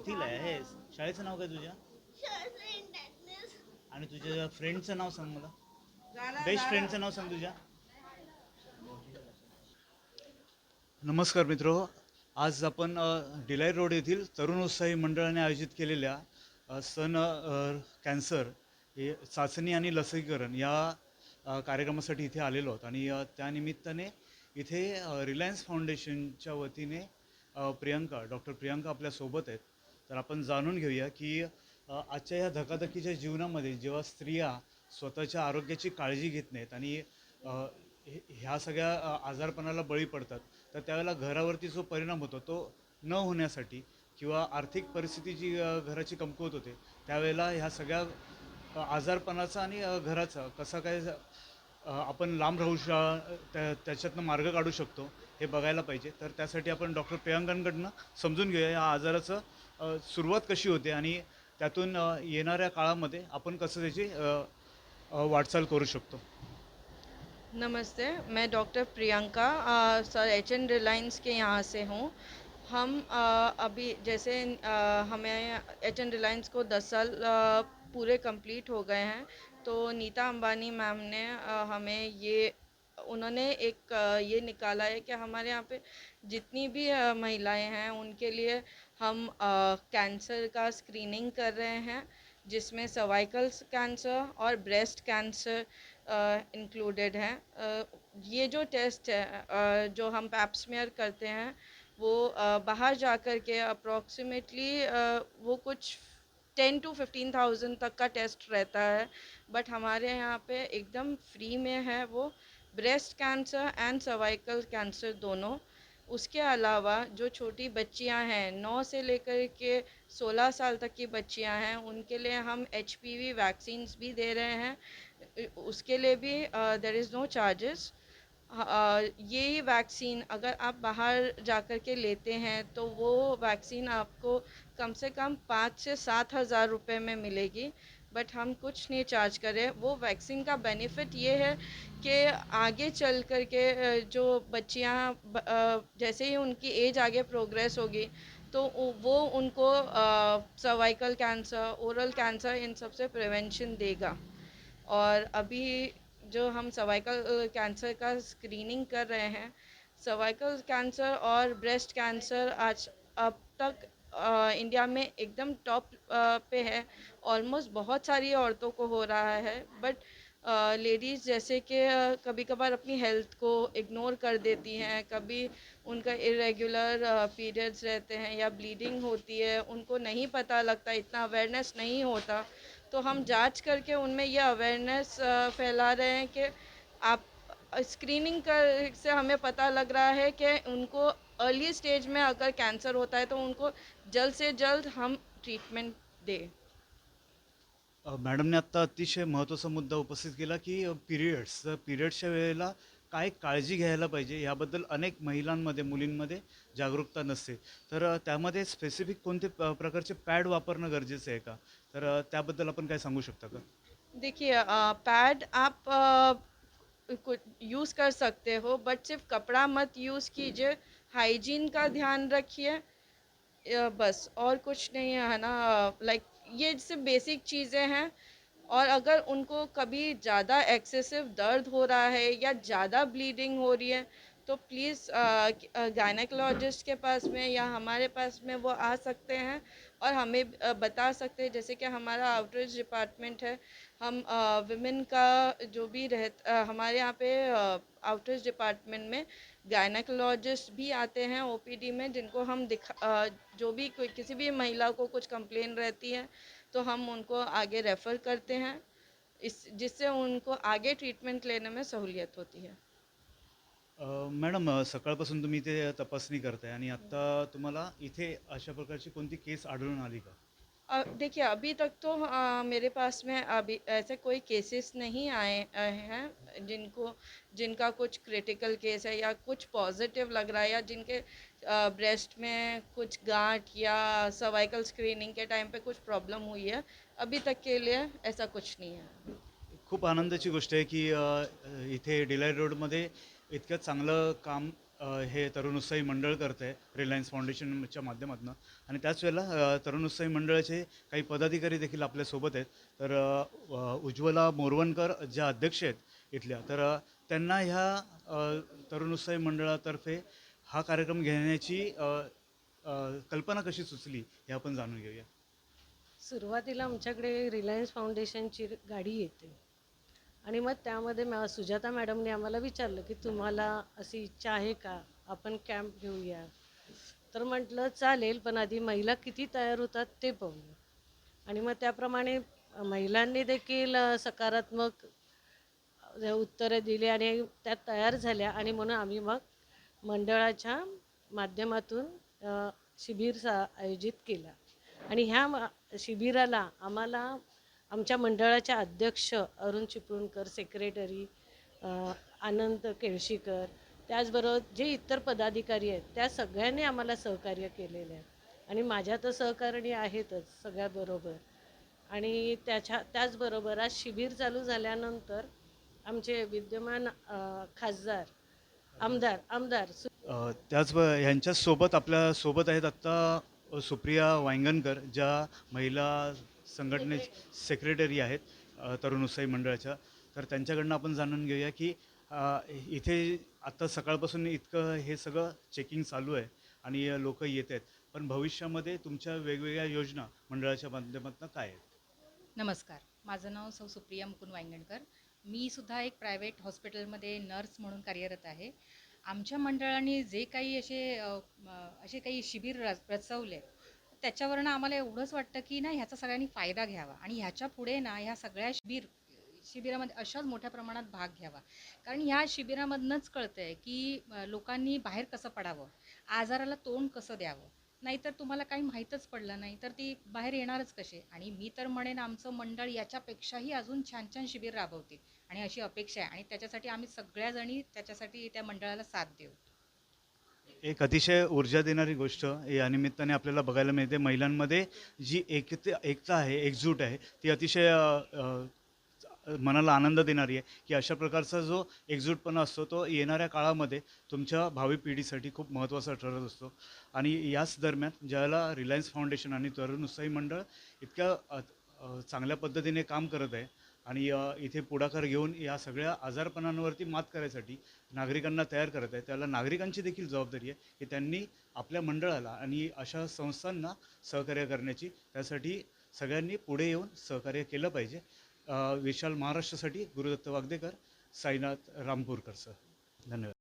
चौथीला आहे शाळेचं नाव काय तुझ्या? आणि तुझ्या फ्रेंडचं नाव सांग मला. बेस्ट फ्रेंडचं नाव सांग तुझ्या. नमस्कार मित्र. आज आपण डिलाईट रोड येथील तरुण उत्साही मंडळाने आयोजित केलेल्या सन कॅन्सर हे चाचणी आणि लसीकरण या कार्यक्रमासाठी इथे आलेलो आहोत. आणि त्यानिमित्ताने इथे रिलायन्स फाउंडेशनच्या वतीने प्रियंका डॉक्टर प्रियंका आपल्यासोबत आहेत. तर आपण जाणून घेऊया की आजच्या या धकाधकीच्या जीवनामध्ये जेव्हा स्त्रिया स्वतःच्या आरोग्याची काळजी घेत नाहीत आणि ह्या सगळ्या आजारपणाला बळी पडतात तर त्यावेळेला घरावरती जो परिणाम होतो तो न होण्यासाठी किंवा आर्थिक परिस्थिती जी घराची कमकुवत होते त्यावेळेला ह्या सगळ्या आजारपणाचा आणि घराचा कसा काय आपण लांब राहू शा त्या त्याच्यातनं मार्ग काढू शकतो हे बघायला पाहिजे. तर त्यासाठी आपण डॉक्टर प्रियांकांकडनं समजून घेऊया या आजाराचं सुरुवात कशी होते आणि त्यातून येणाऱ्या काळामध्ये आपण कसं त्याची वाटचाल करू शकतो? नमस्ते मैं doctor Priyanka sir H N Reliance के यहाँ से हूँ। हम अ, अभी जैसे अ, हमें एच एन रिलायंस को 10 साल अ, पूरे कंप्लीट हो गए हैं तो नीता अंबानी मैम ने अ, हमें ये उन्होंने एक अ, ये निकाला है कि हमारे यहाँ पे जितनी भी महिलाएँ हैं उनके लिए हम कैंसर का स्क्रीनिंग कर रहे हैं, जिसमें सर्वाइकल कैंसर और ब्रेस्ट कैंसर इंक्लूडेड हैं। ये जो टेस्ट है जो हम पैप्समेयर करते हैं, वो बाहर जा कर के अप्रॉक्सीमेटली वो कुछ टेन टू फिफ्टीन थाउज़ेंड तक का टेस्ट रहता है। बट हमारे यहाँ पे एकदम फ्री में है वो breast cancer and cervical cancer दोनों। उसके अलावा जो छोटी बच्चियाँ हैं, नौ से लेकर के सोलह साल तक की बच्चियाँ हैं, उनके लिए हम एच पी वी वैक्सीन्स भी दे रहे हैं। उसके लिए भी देर इज़ नो चार्जेस ये वैक्सीन अगर आप बाहर जाकर के लेते हैं तो वो वैक्सीन आपको कम से कम पाँच से सात हज़ार रुपये में मिलेगी। बट हम कुछ नहीं चार्ज करें वो वैक्सीन का बेनिफिट ये है कि आगे चल कर के जो बच्चियाँ जैसे ही उनकी एज आगे प्रोग्रेस होगी तो वो उनको सर्वाइकल कैंसर ओरल कैंसर इन सबसे प्रिवेंशन देगा। और अभी जो हम सर्वाइकल कैंसर का स्क्रीनिंग कर रहे हैं सर्वाइकल कैंसर और ब्रेस्ट कैंसर आज अब तक इंडिया में एकदम टॉप पे है। ऑलमोस्ट बहुत सारी औरतों को हो रहा है बट लेडीज़ जैसे कि कभी कभार अपनी हेल्थ को इग्नोर कर देती हैं। कभी उनका इरेगुलर पीरियड्स रहते हैं या ब्लीडिंग होती है, उनको नहीं पता लगता, इतना अवेयरनेस नहीं होता। तो हम जाँच करके उनमें यह अवेयरनेस फैला रहे हैं कि आप स्क्रीनिंग कर से हमें पता लग रहा है कि उनको अर्ली स्टेज में अगर कैंसर होता है तो उनको जल्द से जल्द हम ट्रीटमेंट दें। मॅडमने आत्ता अतिशय महत्त्वाचा मुद्दा उपस्थित केला की पिरियड्स तर पिरियड्सच्या वेळेला काय काळजी घ्यायला पाहिजे याबद्दल अनेक महिलांमध्ये मुलींमध्ये जागरूकता नसते. तर त्यामध्ये स्पेसिफिक कोणते प- प्रकारचे पॅड वापरणं गरजेचं आहे का? तर त्याबद्दल आपण काय सांगू शकता का? देखिए पैड आप यूज़ कर सकते हो बट सिर्फ़ कपड़ा मत यूज़ कीजिए हाइजीन का ध्यान रखिए बस, और कुछ नहीं है ना? लाइक ये सिर्फ़ बेसिक चीज़ें हैं, और अगर उनको कभी ज़्यादा एक्सेसिव दर्द हो रहा है या ज़्यादा ब्लीडिंग हो रही है तो प्लीज़ गायनेकोलॉजिस्ट के पास में या हमारे पास में वो आ सकते हैं, और हमें बता सकते हैं, जैसे कि हमारा आउटरीच डिपार्टमेंट है हम विमेन का जो भी रह हमारे यहाँ पे आउटरीच डिपार्टमेंट में गायनेकोलॉजिस्ट भी आते हैं ओपीडी में, जिनको हम दिखा जो भी कोई किसी भी महिला को कुछ कंप्लेन रहती है तो हम उनको आगे रेफ़र करते हैं। इस, जिससे उनको आगे ट्रीटमेंट लेने में सहूलियत होती है। मॅडम सकाळपासून तुम्ही इथे तपासणी करताय आणि आत्ता तुम्हाला इथे अशा प्रकारची कोणती केस आढळून का? देखिए अभी तक तो मेरे पास में अभी ऐसे कोई केसेस नहीं आए हैं जिनको जिनका कुछ क्रिटिकल केस है या कुछ पॉजिटिव लग रहा है या जिनके ब्रेस्ट में कुछ गांठ या सर्वाइकल स्क्रीनिंग के टाइम पे कुछ प्रॉब्लम हुई है अभी तक के लिए ऐसा कुछ नहीं है। खूप आनंदाची गोष्ट की अ, इथे डिलाईट रोडमध्ये इतकं चांगलं काम हे तरुण उत्साही मंडळ करतं आहे रिलायन्स फाउंडेशनच्या माध्यमातून. आणि त्याच वेळेला अ, तरुण उत्साही मंडळाचे काही पदाधिकारी देखील आपल्यासोबत आहेत. तर उज्ज्वला मोरवणकर ज्या अध्यक्ष आहेत इथल्या तर त्यांना ह्या अ, तरुण उत्साही मंडळातर्फे हा कार्यक्रम घेण्याची कल्पना कशी सुचली हे आपण जाणून घेऊया. सुरुवातीला आमच्याकडे रिलायन्स फाउंडेशनची गाडी येते. आणि मग त्यामध्ये मॅ सुजाता मॅडमने आम्हाला विचारलं की तुम्हाला अशी इच्छा आहे का? आपण कॅम्प घेऊया. तर म्हटलं चालेल पण आधी महिला किती तयार होतात ते पाहू आणि मग त्याप्रमाणे महिलांनी देखील सकारात्मक उत्तरे दिली आणि त्या तयार झाल्या. आणि म्हणून आम्ही मग मंडळाच्या माध्यमातून शिबिर सा आयोजित केला. आणि ह्या म- शिबिराला आम्हाला आमच्या मंडळाच्या अध्यक्ष अरुण चिपळूणकर सेक्रेटरी आनंद केळशीकर त्याचबरोबर जे इतर पदाधिकारी आहेत त्या सगळ्यांनी आम्हाला सहकार्य केलेले आहे. आणि माझ्या तर सहकारिणी आहेतच सगळ्याबरोबर आणि त्याच्या त्याचबरोबर आज शिबिर चालू झाल्यानंतर आमचे विद्यमान खासदार आमदार आमदार सु त्याच ह्यांच्यासोबत आपल्यासोबत आहेत आत्ता सुप्रिया वांगणकर ज्या महिला संघटने सेक्रेटरी आहेत तरुण उत्साही मंडळाच्या. तर त्यांच्याकडनं आपण जाणून घेऊया की इथे आत्ता सकाळपासून इतकं हे सगळं चेकिंग चालू आहे आणि लोक येत आहेत. पण भविष्यामध्ये तुमच्या वेगवेगळ्या योजना मंडळाच्या माध्यमातून काय आहेत? नमस्कार. माझं नाव सौ सुप्रिया मुकुंद वांगणकर मी सुद्धा एक प्रायव्हेट हॉस्पिटलमध्ये नर्स म्हणून कार्यरत आहे. आमच्या मंडळाने जे काही असे असे काही शिबिर रच रचवले त्याच्यावरनं आम्हाला एवढंच वाटतं की ना ह्याचा सगळ्यांनी फायदा घ्यावा. आणि ह्याच्या पुढे ना ह्या सगळ्या शिबिर शिबिरामध्ये अशाच मोठ्या प्रमाणात भाग घ्यावा. कारण ह्या शिबिरामधनंच कळतं आहे की लोकांनी बाहेर कसं पडावं? आजाराला तोंड कसं द्यावं? नाहीतर तुम्हाला काही माहीतच पडलं नाही तर ती बाहेर येणारच कसे आणि मी तर म्हणेन आमचं मंडळ याच्यापेक्षाही अजून छान छान शिबिर राबवतील. आणि अशी अपेक्षा आहे. आणि त्याच्यासाठी आम्ही सगळ्याजणी त्याच्यासाठी त्या मंडळाला साथ देऊ. एक अतिशय ऊर्जा देणारी गोष्ट या निमित्ताने आपल्याला बघायला मिळते महिलांमध्ये जी एकते एकता आहे एकजूट आहे ती अतिशय अ, अ, मनाला आनंद देणारी आहे. की अशा प्रकारचा जो एकजूटपणा असतो तो येणाऱ्या काळामध्ये तुमच्या भावी पिढीसाठी खूप महत्त्वाचा ठरत असतो. आणि याच दरम्यान ज्याला रिलायन्स फाउंडेशन आणि तरुण उत्साही मंडळ इतक्या अ, चांगल्या पद्धतीने काम करत आहे. आणि इथे पुढाकार घेऊन या सगळ्या आजारपणांवरती मात करायसाठी नागरिकांना तयार करत आहे. त्याला नागरिकांची देखील जबाबदारी आहे की त्यांनी आपल्या मंडळाला आणि अशा संस्थांना सहकार्य करण्याची त्यासाठी सगळ्यांनी पुढे येऊन सहकार्य केलं पाहिजे. विशाल महाराष्ट्रासाठी गुरुदत्त वागदेकर साईनाथ रामपूरकर सर. धन्यवाद.